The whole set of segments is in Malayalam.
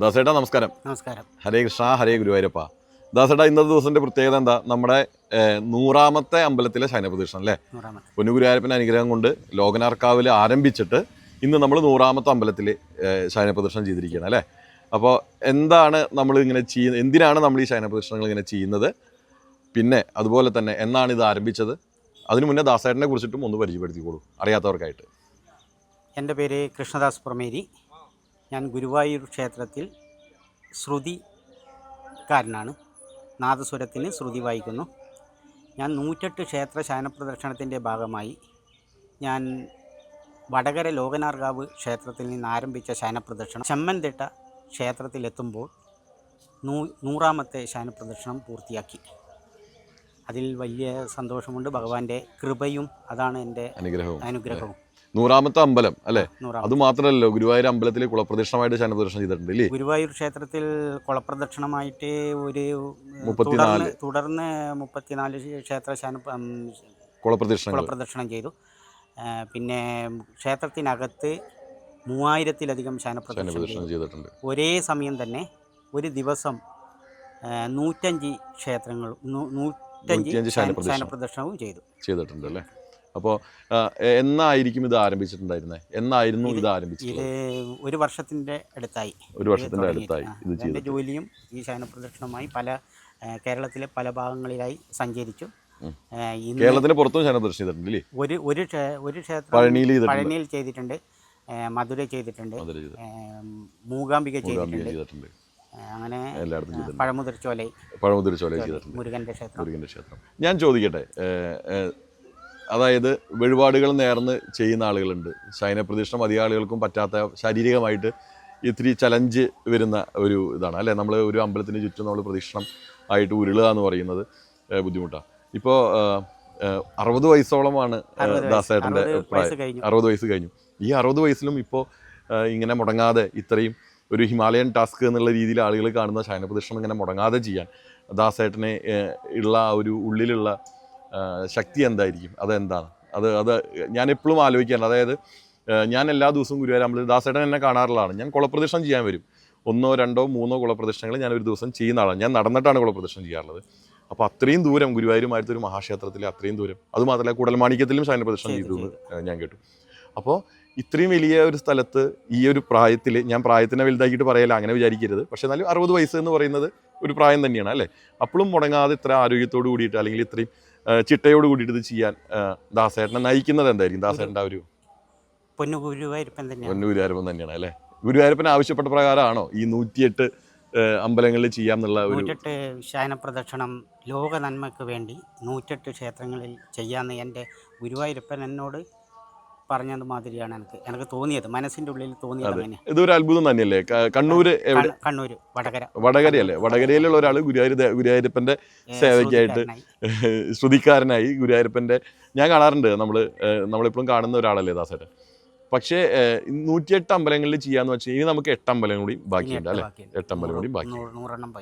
ദാസേട്ടാ നമസ്കാരം. നമസ്കാരം. ഹരേ കൃഷ്ണ ഹരേ ഗുരുവായൂരപ്പ. ദാസേട്ടാ ഇന്നത്തെ ദിവസത്തിന്റെ പ്രത്യേകത എന്താ? നമ്മുടെ നൂറാമത്തെ അമ്പലത്തിലെ ശയനപ്രദക്ഷിണം അല്ലേ? പൊന്നുഗുരുവായൂരപ്പന്റെ അനുഗ്രഹം കൊണ്ട് ലോകനാർക്കാവിൽ ആരംഭിച്ചിട്ട് ഇന്ന് നമ്മൾ നൂറാമത്തെ അമ്പലത്തിൽ ശയനപ്രദക്ഷിണം ചെയ്തിരിക്കുകയാണ് അല്ലേ? അപ്പോൾ എന്താണ് നമ്മൾ ഇങ്ങനെ ചെയ്യുന്നത് എന്തിനാണ് നമ്മൾ ഈ ശയനപ്രദക്ഷിണങ്ങൾ ഇങ്ങനെ ചെയ്യുന്നത്? പിന്നെ അതുപോലെ തന്നെ എന്നാണ് ഇത് ആരംഭിച്ചത്? അതിനു മുന്നേ ദാസേട്ടനെ കുറിച്ചിട്ടും ഒന്ന് പരിചയപ്പെടുത്തിക്കോളൂ അറിയാത്തവർക്കായിട്ട്. എന്റെ പേര് കൃഷ്ണദാസ് പ്രമേരി ഞാൻ ഗുരുവായൂർ ക്ഷേത്രത്തിൽ ശ്രുതിക്കാരനാണ് നാദസ്വരത്തിന് ശ്രുതി വായിക്കുന്നു. ഞാൻ നൂറ്റെട്ട് ക്ഷേത്ര ശയനപ്രദക്ഷിണത്തിന്റെ ഭാഗമായി ഞാൻ വടകര ലോകനാർകാവ് ക്ഷേത്രത്തിൽ നിന്ന് ആരംഭിച്ച ശയനപ്രദക്ഷിണം ചെമ്മൻതിട്ട ക്ഷേത്രത്തിലെത്തുമ്പോൾ നൂ നൂറാമത്തെ ശയനപ്രദക്ഷിണം പൂർത്തിയാക്കി. അതിൽ വലിയ സന്തോഷമുണ്ട്. ഭഗവാന്റെ കൃപയും അതാണ് എന്റെ അനുഗ്രഹവും. അനുഗ്രഹവും. നൂറാമത്തെ അമ്പലം അല്ലേ? അത് മാത്രമല്ലോ ഗുരുവായൂർ അമ്പലത്തിൽ കുളപ്രദക്ഷിണമായിട്ട് ശയനപ്രദക്ഷിണം ചെയ്തിട്ടുണ്ട് ഇല്ലേ? ഗുരുവായൂർ ക്ഷേത്രത്തിൽ കുളപ്രദക്ഷിണമായിട്ട് ഒരു മുപ്പത്തിനാല്. തുടർന്ന് മുപ്പത്തിനാല് ക്ഷേത്ര ശാന ഉം, കുളപ്രദക്ഷിണം ചെയ്തു. പിന്നെ ക്ഷേത്രത്തിനകത്ത് മൂവായിരത്തിലധികം ശാനപ്രദക്ഷിണം ചെയ്തിട്ടുണ്ട്. ഒരേ സമയം തന്നെ ഒരു ദിവസം നൂറ്റഞ്ച് ക്ഷേത്രങ്ങൾ നൂറ്റഞ്ച് ശാനപ്രദക്ഷിണവും ചെയ്തു. ചെയ്തിട്ടുണ്ട് അല്ലേ? അപ്പോൾ എന്നായിരിക്കും ഇത് ആരംഭിച്ചിട്ടുണ്ടായിരുന്നത് എന്നായിരുന്നു ഇത് ആരംഭിച്ചത് ഒരു വർഷത്തിന്റെ അടുത്തായി. ഒരു വർഷത്തിന്റെ. അടുത്തായി ഇത് ചെയ്തു ജോലിയും ഈ ശയന പ്രദക്ഷിണമായി പല കേരളത്തിലെ പല ഭാഗങ്ങളിലായി സഞ്ചരിച്ചു. കേരളത്തിന് പുറത്തും ശയന ചെയ്തിട്ടുണ്ട് ഒരു ഒരു ഒരു ക്ഷേത്രം പഴനിയിൽ ചെയ്തിട്ടുണ്ട്. മധുര ചെയ്തിട്ടുണ്ട്. മൂകാംബിക ചെയ്തിട്ടുണ്ട്. അങ്ങനെ പഴമുതിർച്ചോല പഴമുതിർച്ചോല ചെയ്തിട്ടുണ്ട്. മുരുകന്റെ ക്ഷേത്രം. മുരുകന്റെ ക്ഷേത്രം. ഞാൻ ചോദിക്കട്ടെ അതായത് വഴിപാടുകൾ നേർന്ന് ചെയ്യുന്ന ആളുകളുണ്ട്. ശയനപ്രദക്ഷിണം അധികം ആളുകൾക്കും പറ്റാത്ത ശാരീരികമായിട്ട് ഇത്തിരി ചലഞ്ച് വരുന്ന ഒരു ഇതാണ്. അല്ലേ? നമ്മൾ ഒരു അമ്പലത്തിന് ചുറ്റും നമ്മൾ പ്രദക്ഷിണം ആയിട്ട് ഉരുളുക എന്ന് പറയുന്നത് ബുദ്ധിമുട്ടാണ് ഇപ്പോൾ അറുപത് വയസ്സോളമാണ് ദാസേട്ടന്റെ അറുപത് വയസ്സ് കഴിഞ്ഞു. അറുപത് വയസ്സ് കഴിഞ്ഞു. ഈ അറുപത് വയസ്സിലും ഇപ്പോൾ ഇങ്ങനെ മുടങ്ങാതെ ഇത്രയും ഒരു ഹിമാലയൻ ടാസ്ക് എന്നുള്ള രീതിയിൽ ആളുകൾ കാണുന്ന ശയനപ്രദക്ഷിണം ഇങ്ങനെ മുടങ്ങാതെ ചെയ്യാൻ ദാസേട്ടനെ ഉള്ള ആ ഒരു ഉള്ളിലുള്ള ശക്തി എന്തായിരിക്കും? അതെന്താണ്? അത് അത് ഞാൻ എപ്പോഴും ആലോചിക്കാറുണ്ട് അതായത് ഞാൻ എല്ലാ ദിവസവും ഗുരുവായൂർ അമ്പലത്തിൽ ദാസേട്ടൻ എന്നെ കാണാറുള്ളതാണ്. ഞാൻ കുളപ്രദക്ഷിണം ചെയ്യാൻ വരും. ഒന്നോ രണ്ടോ മൂന്നോ കുളപ്രദക്ഷിണങ്ങൾ ഞാൻ ഒരു ദിവസം ചെയ്യുന്ന ആളാണ്. ഞാൻ നടന്നിട്ടാണ് കുളപ്രദക്ഷിണം ചെയ്യാറുള്ളത്. അപ്പോൾ അത്രയും ദൂരം ഗുരുവായൂരുമായിട്ട് ഒരു മഹാക്ഷേത്രത്തിലെ അത്രയും ദൂരം അത് മാത്രമല്ല കൂടൽമാണിക്യത്തിലും ശയനപ്രദക്ഷിണം ചെയ്തു, ചെയ്തു എന്ന് ഞാൻ കേട്ടു. അപ്പോൾ ഇത്രയും വലിയ ഒരു സ്ഥലത്ത് ഈ ഒരു പ്രായത്തിൽ ഞാൻ പ്രായത്തിനെ വലുതാക്കിയിട്ട് പറയല അങ്ങനെ വിചാരിക്കരുത്. പക്ഷേ എന്നാലും അറുപത് വയസ്സ് എന്ന് പറയുന്നത് ഒരു പ്രായം തന്നെയാണ് അല്ലേ? അപ്പോഴും മുടങ്ങാതെ ഇത്ര ആരോഗ്യത്തോട് കൂടിയിട്ട് അല്ലെങ്കിൽ ഇത്രയും ചിട്ടയോട് കൂടിയിട്ട് ഇത് ചെയ്യാൻ ദാസേട്ടനെ നയിക്കുന്നത് എന്തായിരിക്കും? ദാസേട്ടന്റെ ആ ഒരു പൊന്നു ഗുരുവായൂരപ്പൻ തന്നെയാണ്. പൊന്നു ഗുരുവായൂരപ്പൻ തന്നെയാണ് അല്ലേ? ഗുരുവായൂരപ്പൻ ആവശ്യപ്പെട്ട പ്രകാരമാണോ ഈ നൂറ്റിയെട്ട് അമ്പലങ്ങളിൽ ചെയ്യാമെന്നുള്ള ഒരു നൂറ്റെട്ട് ശയനപ്രദക്ഷിണം ലോക നന്മയ്ക്ക് വേണ്ടി നൂറ്റെട്ട് ക്ഷേത്രങ്ങളിൽ ചെയ്യാമെന്ന് എന്റെ ഗുരുവായൂരപ്പൻ എന്നോട് പറഞ്ഞത് മാതിരിയാണ് എനിക്ക്. എനിക്ക് തോന്നിയത്. മനസ്സിന്റെ ഉള്ളിൽ തോന്നിയത്. അങ്ങനെ ഇതൊരു അത്ഭുതം തന്നെയല്ലേ? കണ്ണൂര് കണ്ണൂര് വടകര. വടകരയല്ലേ? വടകരയിലുള്ള ഒരാൾ ഗുരുവായൂർ ഗുരുവായൂരപ്പന്റെ സേവയ്ക്കായിട്ട് ശ്രുതിക്കാരനായി. ഗുരുവായൂരപ്പന്റെ ഞാൻ കാണാറുണ്ട് നമ്മൾ നമ്മളിപ്പോഴും കാണുന്ന ഒരാളല്ലേ ദാസേട്ടൻ? പക്ഷേ നൂറ്റിയെട്ട് അമ്പലങ്ങളിൽ ചെയ്യാന്ന് വെച്ചാൽ ഇനി നമുക്ക് എട്ട് അമ്പലം കൂടി ബാക്കിയുണ്ട് അല്ലേ. എട്ട് അമ്പലം കൂടി ബാക്കി നൂറ്- നൂറെണ്ണം.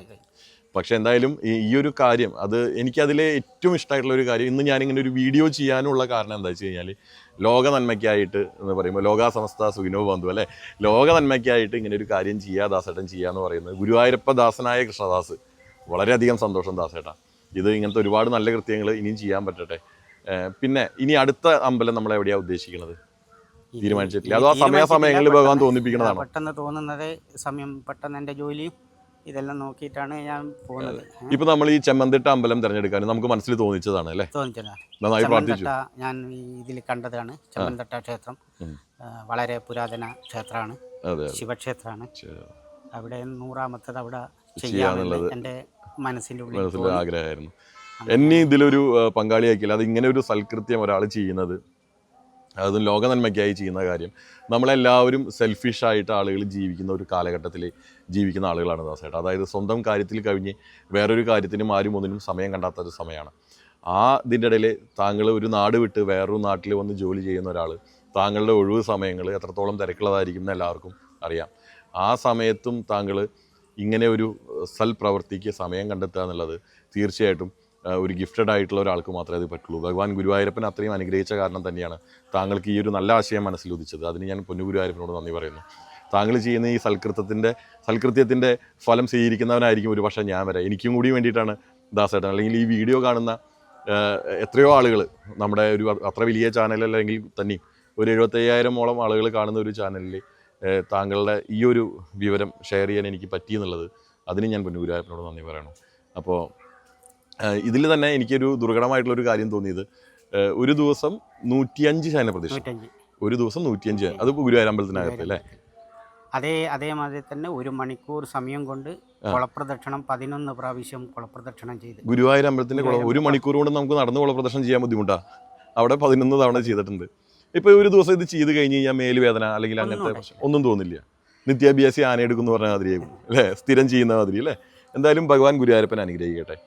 പക്ഷേ എന്തായാലും ഈ ഒരു കാര്യം അത് എനിക്കതിലെ ഏറ്റവും ഇഷ്ടമായിട്ടുള്ള ഒരു കാര്യം ഇന്ന് ഞാനിങ്ങനെ ഒരു വീഡിയോ ചെയ്യാനുള്ള കാരണം എന്താ വെച്ച് കഴിഞ്ഞാൽ ലോക നന്മയ്ക്കായിട്ട് എന്ന് പറയുമ്പോൾ ലോകാ സമസ്ത സുഖിനോ ബന്ധു അല്ലേ? ലോക നന്മയ്ക്കായിട്ട് ഇങ്ങനെ ഒരു കാര്യം ചെയ്യുക ദാസേട്ടൻ ചെയ്യുക എന്ന് പറയുന്നത് ഗുരുവായൂരപ്പ ദാസനായ കൃഷ്ണദാസ് വളരെയധികം സന്തോഷം ദാസേട്ടാ. ഇത് ഇങ്ങനത്തെ ഒരുപാട് നല്ല കൃത്യങ്ങൾ ഇനിയും ചെയ്യാൻ പറ്റട്ടെ. പിന്നെ ഇനി അടുത്ത അമ്പലം നമ്മൾ എവിടെയാണ് ഉദ്ദേശിക്കുന്നത്? തീരുമാനിച്ചിട്ടില്ല. അതോ ആ സമയാസമയങ്ങളിൽ സമയങ്ങളിൽ ഭഗവാൻ തോന്നിപ്പിക്കുന്നതാണോ? പെട്ടെന്ന് തോന്നുന്നത് സമയം പെട്ടെന്ന് എന്റെ ജോലിയും ഇതെല്ലാം നോക്കിയിട്ടാണ് ഞാൻ പോകുന്നത്. ഇപ്പൊ നമ്മൾ ഈ ചെമ്മന്തിട്ട അമ്പലം തിരഞ്ഞെടുക്കാൻ നമുക്ക് മനസ്സിൽ തോന്നിച്ചതാണ് അല്ലേ? തോന്നിച്ചതാണ്. നന്നായി പ്രാർത്ഥിച്ചു. ഞാൻ ഇതിൽ കണ്ടതാണ്. ചെമ്മന്തട്ട ക്ഷേത്രം വളരെ പുരാതന ക്ഷേത്രമാണ്. ശിവക്ഷേത്രമാണ്. അവിടെ നൂറാമത്തത് അവിടെ ചെയ്യാന്നുള്ളത് എന്റെ എന്റെ മനസ്സിന്റെ ഉള്ളിൽ. ആഗ്രഹമായിരുന്നു. എന്നെ ഇതിലൊരു പങ്കാളിയാക്കില്ല അത് ഇങ്ങനെ ഒരു സൽകൃത്യം ഒരാൾ ചെയ്യുന്നത് അതും ലോക നന്മയ്ക്കായി ചെയ്യുന്ന കാര്യം. നമ്മളെല്ലാവരും സെൽഫിഷായിട്ട് ആളുകൾ ജീവിക്കുന്ന ഒരു കാലഘട്ടത്തിൽ ജീവിക്കുന്ന ആളുകളാണ് ദാസേട്ട. അതായത് സ്വന്തം കാര്യത്തിൽ കഴിഞ്ഞ് വേറൊരു കാര്യത്തിനും ആരും ഒന്നിനും സമയം കണ്ടാത്ത ഒരു സമയമാണ്. ആ ഇതിന്റെ ഇടയിൽ താങ്കൾ ഒരു നാട് വിട്ട് വേറൊരു നാട്ടിൽ വന്ന് ജോലി ചെയ്യുന്ന ഒരാൾ താങ്കളുടെ ഒഴിവ് സമയങ്ങൾ എത്രത്തോളം തിരക്കുള്ളതായിരിക്കും എന്ന് എല്ലാവർക്കും അറിയാം. ആ സമയത്തും താങ്കൾ ഇങ്ങനെ ഒരു സൽപ്രവൃത്തിക്ക് സമയം കണ്ടെത്തുക എന്നുള്ളത് തീർച്ചയായിട്ടും ഒരു ഗിഫ്റ്റഡ് ആയിട്ടുള്ള ഒരാൾക്ക് മാത്രമേ അത് പറ്റുള്ളൂ. ഭഗവാൻ ഗുരുവായൂരപ്പൻ അത്രയും അനുഗ്രഹിച്ച കാരണം തന്നെയാണ് താങ്കൾക്ക് ഈ ഒരു നല്ല ആശയം മനസ്സിൽ ഉദിച്ചത്. അതിന് ഞാൻ പൊന്നു ഗുരുവായൂരപ്പനോട് നന്ദി പറയുന്നു. താങ്കൾ ചെയ്യുന്ന ഈ സൽകൃത്യത്തിന്റെ സൽകൃത്യത്തിന്റെ ഫലം സ്വീകരിക്കുന്നവനായിരിക്കും ഒരു പക്ഷേ ഞാൻ വരെ. എനിക്കും കൂടി വേണ്ടിയിട്ടാണ് ദാസേട്ടൻ. അല്ലെങ്കിൽ ഈ വീഡിയോ കാണുന്ന എത്രയോ ആളുകൾ നമ്മുടെ ഒരു അത്ര വലിയ ചാനൽ അല്ലെങ്കിൽ തന്നെ ഒരു എഴുപത്തയ്യായിരമോളം ആളുകൾ കാണുന്ന ഒരു ചാനലിൽ താങ്കളുടെ ഈ ഒരു വിവരം ഷെയർ ചെയ്യാൻ എനിക്ക് പറ്റിയെന്നുള്ളത്. അതിന് ഞാൻ പൊന്നുഗുരുവായൂരപ്പനോട് നന്ദി പറയണം. അപ്പോൾ ഇതിൽ തന്നെ എനിക്കൊരു ദുർഘടമായിട്ടുള്ളൊരു കാര്യം തോന്നിയത്. ഒരു ദിവസം നൂറ്റിയഞ്ച് ശയന പ്രതീക്ഷ ഒരു ദിവസം നൂറ്റിയഞ്ച് അത് ഗുരുവായൂർ അമ്പലത്തിനകത്ത് അല്ലേ അതേ അതേമാതിരി തന്നെ ഒരു മണിക്കൂർ സമയം കൊണ്ട് കുളപ്രദക്ഷിണം പതിനൊന്ന് പ്രാവശ്യം കുളപ്രദക്ഷിണം ചെയ്ത്. ഗുരുവായൂർ അമ്പലത്തിന്റെ ഒരു മണിക്കൂർ കൊണ്ട് നമുക്ക് നടന്ന് കുളപ്രദക്ഷിണം ചെയ്യാൻ ബുദ്ധിമുട്ടാ. അവിടെ പതിനൊന്ന് തവണ ചെയ്തിട്ടുണ്ട്. ഇപ്പൊ ഒരു ദിവസം ഇത് ചെയ്ത് കഴിഞ്ഞ് കഴിഞ്ഞാൽ മേലുവേദന അല്ലെങ്കിൽ അങ്ങനത്തെ പ്രശ്നം ഒന്നും തോന്നില്ല. നിത്യാഭ്യാസി ആനയെടുക്കുന്ന പറഞ്ഞ മാതിരിയാകും അല്ലേ? സ്ഥിരം ചെയ്യുന്ന മാതിരി അല്ലേ? എന്തായാലും ഭഗവാൻ ഗുരുവായൂരപ്പൻ അനുഗ്രഹിക്കട്ടെ.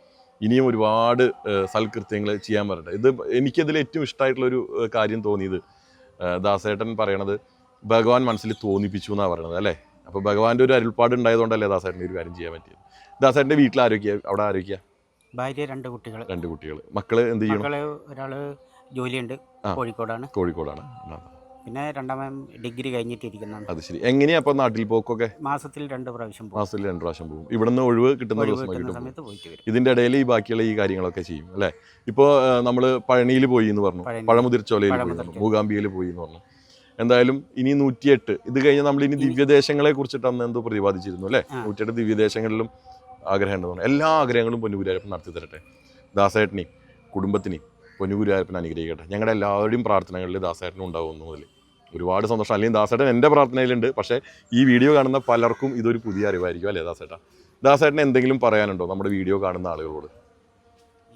ഇനിയും ഒരുപാട് സൽകൃത്യങ്ങൾ ചെയ്യാൻ വരട്ടെ ഇത് എനിക്കതിൽ ഏറ്റവും ഇഷ്ടമായിട്ടുള്ളൊരു കാര്യം തോന്നിയത്. ദാസേട്ടൻ പറയണത് ഭഗവാൻ മനസ്സിൽ തോന്നിപ്പിച്ചു എന്നാണ് പറയണത് അല്ലേ? അപ്പോൾ ഭഗവാന്റെ ഒരു അരുൾപ്പാട് ഉണ്ടായതുകൊണ്ടല്ലേ ദാസേട്ടന്റെ ഒരു കാര്യം ചെയ്യാൻ പറ്റിയത്. ദാസേട്ടന്റെ വീട്ടിൽ ആരോഗ്യ അവിടെ ആരോഗ്യ ഭാര്യ രണ്ട് കുട്ടികൾ. രണ്ട് കുട്ടികൾ മക്കൾ എന്ത് ചെയ്യണം? ഒരാൾ ഒരാൾ ജോലിയുണ്ട്. കോഴിക്കോടാണ്. കോഴിക്കോടാണ്. ആ, പിന്നെ രണ്ടാമത് ഡിഗ്രി കഴിഞ്ഞിട്ടിരിക്കുന്നുണ്ട്. അത് ശരി. എങ്ങനെയാ അപ്പൊ നാട്ടിൽ പോക്കൊക്കെ? മാസത്തിൽ രണ്ട് പ്രാവശ്യം പോകും. മാസത്തിൽ രണ്ട് പ്രാവശ്യം പോകും. ഇവിടുന്ന് ഒഴിവ് കിട്ടുന്ന ഒഴിവ് ദിവസം കിട്ടുന്ന കിട്ടും. സമയത്ത് പോയിട്ട് വരും. ഇതിന്റെ ഇടയിൽ ഈ ബാക്കിയുള്ള ഈ കാര്യങ്ങളൊക്കെ ചെയ്യും അല്ലേ? ഇപ്പോൾ നമ്മൾ പഴനിയിൽ പോയി എന്ന് പറഞ്ഞു. പഴനി. പഴമുതിർച്ചോലയിൽ പോയി എന്ന് പറഞ്ഞു. മൂകാംബികയിൽ പോയി എന്ന് പറഞ്ഞു. എന്തായാലും ഇനി നൂറ്റിയെട്ട്. ഇത് കഴിഞ്ഞ് നമ്മൾ ഇനി ദിവ്യദേശങ്ങളെ കുറിച്ചിട്ട് അന്ന് എന്തോ പ്രതിപാദിച്ചിരുന്നു അല്ലേ? ആ. നൂറ്റിയെട്ട് ദിവ്യദേശങ്ങളിലും ആഗ്രഹം ഉണ്ടെന്ന് പറഞ്ഞു. എല്ലാ ആഗ്രഹങ്ങളും പൊന്നുഗുരുവായൂരപ്പൻ നടത്തി തരട്ടെ ദാസേട്ടനെയും കുടുംബത്തിനെയും പൊന്നുഗുരുവായൂരപ്പൻ അനുഗ്രഹിക്കട്ടെ. ഞങ്ങളുടെ എല്ലാവരുടെയും പ്രാർത്ഥനകളിൽ ദാസേട്ടനും ഉണ്ടാവുന്നു മുതൽ ഒരുപാട് സന്തോഷം. അല്ലെങ്കിൽ ദാസേട്ടൻ എന്റെ പ്രാർത്ഥനയിലുണ്ട്. പക്ഷേ ഈ വീഡിയോ കാണുന്ന പലർക്കും ഇതൊരു പുതിയ അറിവായിരിക്കും അല്ലേ ദാസേട്ട? ദാസേട്ടൻ എന്തെങ്കിലും പറയാനുണ്ടോ നമ്മുടെ വീഡിയോ കാണുന്ന ആളുകളോട്?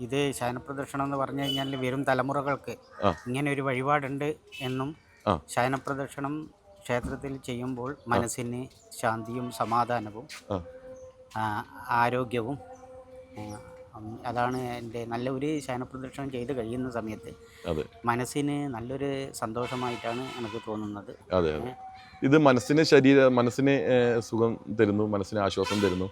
ഇത് ശയനപ്രദക്ഷിണം എന്ന് പറഞ്ഞു കഴിഞ്ഞാൽ വരും തലമുറകൾക്ക് ഇങ്ങനെ ഒരു വഴിപാടുണ്ട് എന്നും. ശയനപ്രദക്ഷിണം ക്ഷേത്രത്തിൽ ചെയ്യുമ്പോൾ മനസ്സിന് ശാന്തിയും സമാധാനവും ആരോഗ്യവും അതാണ് എന്റെ നല്ലൊരു ശയന ശയനപ്രദക്ഷിണം ചെയ്ത് കഴിയുന്ന സമയത്ത് മനസ്സിന് നല്ലൊരു സന്തോഷമായിട്ടാണ് എനിക്ക് തോന്നുന്നത്. അതെ അതെ. ഇത് മനസ്സിന് ശരീര മനസ്സിന് സുഖം തരുന്നു മനസ്സിന് ആശ്വാസം തരുന്നു.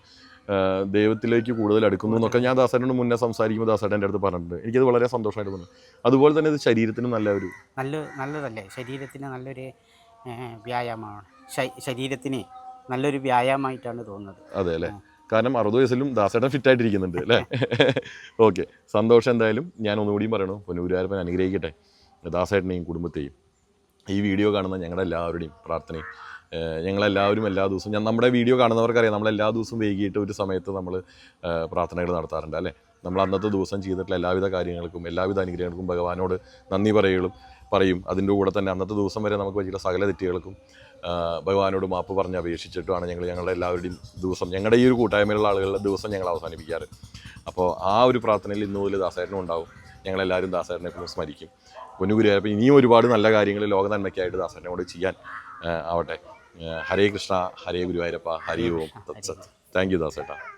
ദൈവത്തിലേക്ക് കൂടുതൽ അടുക്കുന്നു എന്നൊക്കെ ഞാൻ ദാസനോട് മുന്നേ സംസാരിക്കുമ്പോൾ ദാസേട്ടൻ എന്റെ അടുത്ത് പറഞ്ഞിട്ടുണ്ട്. എനിക്കത് വളരെ സന്തോഷമായിട്ട് തോന്നുന്നു. അതുപോലെ തന്നെ ഇത് ശരീരത്തിന് നല്ല ഒരു നല്ല നല്ലതല്ലേ? ശരീരത്തിന് നല്ലൊരു വ്യായാമമാണ്. ശരീരത്തിന് നല്ലൊരു വ്യായാമമായിട്ടാണ് തോന്നുന്നത്. അതെ അല്ലേ? കാരണം അറുപത് വയസ്സിലും ദാസേട്ടൻ ഫിറ്റ് ആയിട്ടിരിക്കുന്നുണ്ട് അല്ലേ? ഓക്കെ സന്തോഷം എന്തായാലും. ഞാൻ ഒന്നുകൂടിയും പറയണു പൊന്നൂരാരപ്പൻ അനുഗ്രഹിക്കട്ടെ. ദാസേട്ടനെയും കുടുംബത്തെയും. ഈ വീഡിയോ കാണുന്ന ഞങ്ങളുടെ എല്ലാവരുടെയും പ്രാർത്ഥനയും ഞങ്ങളെല്ലാവരും എല്ലാ ദിവസവും ഞാൻ നമ്മുടെ വീഡിയോ കാണുന്നവർക്കറിയാം നമ്മൾ എല്ലാ ദിവസവും വൈകിട്ട് ഒരു സമയത്ത് നമ്മൾ പ്രാർത്ഥനകൾ നടത്താറുണ്ട് അല്ലേ? നമ്മൾ അന്നത്തെ ദിവസം ചെയ്തിട്ടുള്ള എല്ലാവിധ കാര്യങ്ങൾക്കും എല്ലാവിധ അനുഗ്രഹങ്ങൾക്കും ഭഗവാനോട് നന്ദി പറയുകളും പറയും. അതിന്റെ കൂടെ തന്നെ അന്നത്തെ ദിവസം വരെ നമുക്ക് പറ്റിയിട്ടുള്ള സകല തെറ്റുകൾക്കും ഭഗവാനോട് മാപ്പ് പറഞ്ഞ് അപേക്ഷിച്ചിട്ടുമാണ് ഞങ്ങൾ ഞങ്ങളുടെ എല്ലാവരുടെയും ദിവസം ഞങ്ങളുടെ ഈ ഒരു കൂട്ടായ്മയിലുള്ള ആളുകളുടെ ദിവസം ഞങ്ങൾ അവസാനിപ്പിക്കാറ്. അപ്പോൾ ആ ഒരു പ്രാർത്ഥനയിൽ ഇന്നു മുതൽ ദാസേട്ടനും ഉണ്ടാവും. ഞങ്ങളെല്ലാവരും ദാസേട്ടനെ എപ്പോഴും സ്മരിക്കും. പൊന്നുകുരിയായപ്പോൾ ഇനിയും ഒരുപാട് നല്ല കാര്യങ്ങൾ ലോക നന്മയ്ക്കായിട്ട് ദാസേട്ടനെ കൊണ്ട് ചെയ്യാൻ ആവട്ടെ. ഹരേ കൃഷ്ണ ഹരേ ഗുരുവായൂരപ്പ ഹരി ഓം. തത്സത്. Thank you ദാസേട്ട.